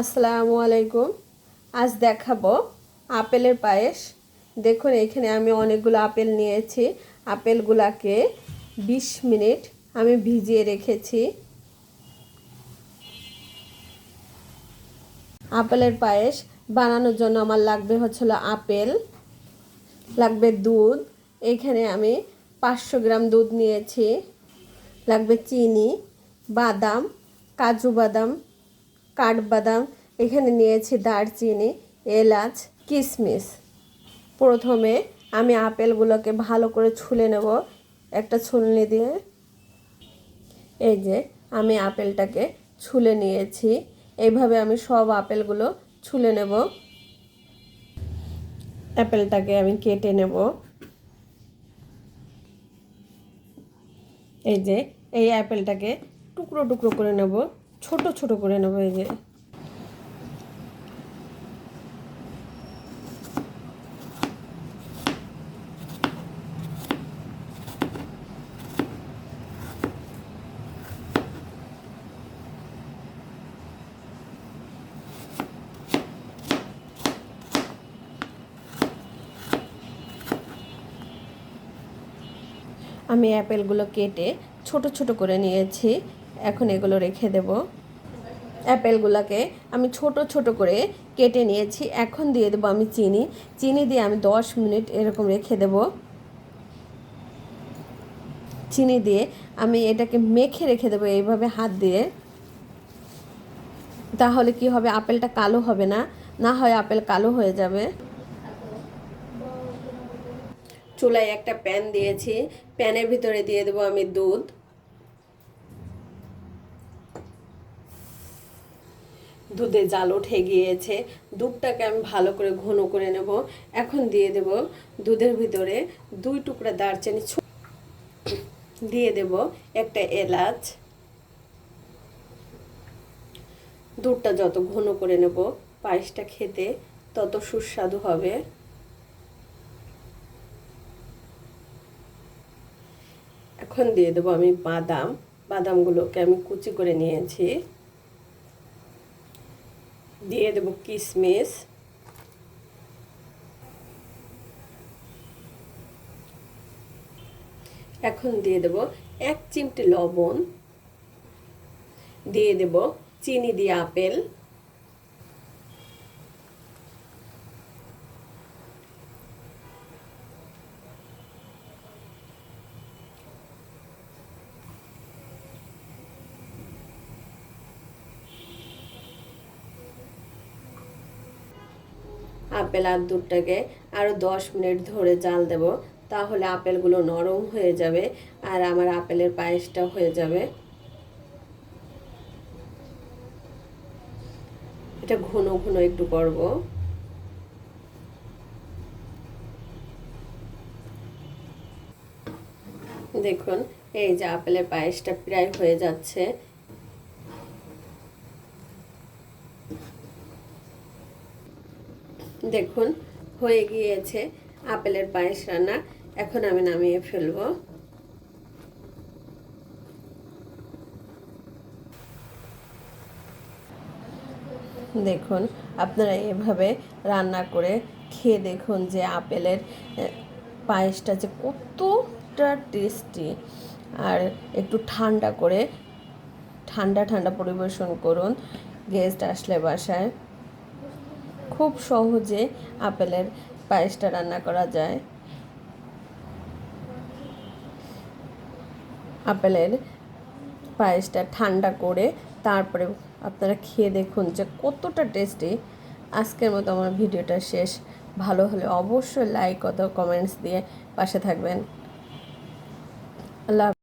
আসসালামু আলাইকুম। আজ দেখাবো আপেলের পায়েস। দেখুন, এখানে আমি অনেকগুলো আপেল নিয়েছি। আপেলগুলাকে বিশ মিনিট আমি ভিজিয়ে রেখেছি। আপেলের পায়েস বানানোর জন্য আমার লাগবে হচ্ছিল আপেল, লাগবে দুধ। এখানে আমি পাঁচশো গ্রাম দুধ নিয়েছি। লাগবে চিনি, বাদাম, কাজু বাদাম কাঠবাদাম, এখানে নিয়েছি দারচিনি, এলাচ কিশমিশ প্রথমে আমি আপেলগুলোকে ভালো করে ছুলে নেব একটা ছুলনি দিয়ে। এই যে আমি আপেলটাকে ছুলে নিয়েছি। এইভাবে আমি সব আপেলগুলো ছুলে নেব। অ্যাপেলটাকে আমি কেটে নেব। এই যে এই অ্যাপেলটাকে টুকরো টুকরো করে নেব। ছোট ছোট করে নেব এই যে। আমি অ্যাপেলগুলো কেটে ছোট ছোট করে নিয়েছি। এখন এগুলো রেখে দেব। অ্যাপেলগুলোকে আমি ছোট ছোট করে কেটে নিয়েছি। এখন দিয়ে দেবো আমি চিনি। চিনি দিয়ে আমি দশ মিনিট এরকম রেখে দেব। চিনি দিয়ে আমি এটাকে মেখে রেখে দেবো এইভাবে হাত দিয়ে। তাহলে কি হবে? আপেলটা কালো হবে না। না হয় আপেল কালো হয়ে যাবে। চুলায় একটা প্যান দিয়েছি। প্যানের ভিতরে দিয়ে দেবো আমি দুধ। দুধে জাল উঠে গিয়েছে। দুধটাকে আমি ভালো করে ঘন করে নেব। এখন দিয়ে দেব দুধের ভিতরে দুই টুকরা দারচিনি দিয়ে দেব একটা এলাচ। দুধটা যত ঘন করে নেব, পায়েসটা খেতে তত সুস্বাদু হবে। এখন দিয়ে দেবো আমি বাদাম। বাদামগুলোকে আমি কুচি করে নিয়েছি। দিয়ে দেবো কিশমিশ এখন দিয়ে দেবো এক চিমটি লবণ। দিয়ে দেবো চিনি দিয়ে আপেল। আপেল আর দুধটাকে আরও দশ মিনিট ধরে জাল দেব। তাহলে আপেলগুলো নরম হয়ে যাবে আর আমার আপেলের পায়েসটা হয়ে যাবে। এটা ঘন ঘন একটু করব। দেখুন, এই যে আপেলের পায়েসটা প্রায় হয়ে যাচ্ছে। দেখুন, হয়ে গিয়েছে আপেলের পায়েস রান্না। এখন আমি নামিয়ে ফেলব। দেখুন, আপনারা এভাবে রান্না করে খেয়ে দেখুন যে আপেলের পায়েসটা যে কতটা টেস্টি। আর একটু ঠান্ডা করে ঠান্ডা ঠান্ডা পরিবেশন করুন। গেস্ট আসলে বাসায়। খুব সহজে আপেলের পায়েসটা রান্না করা যায়। আপেলের পায়েসটা ঠান্ডা করে তারপরে আপনারা খেয়ে দেখুন যে কতটা টেস্টি। আজকের মতো আমার ভিডিওটা শেষ। ভালো হলে অবশ্যই লাইক অথবা কমেন্টস দিয়ে পাশে থাকবেন। আল্লাহ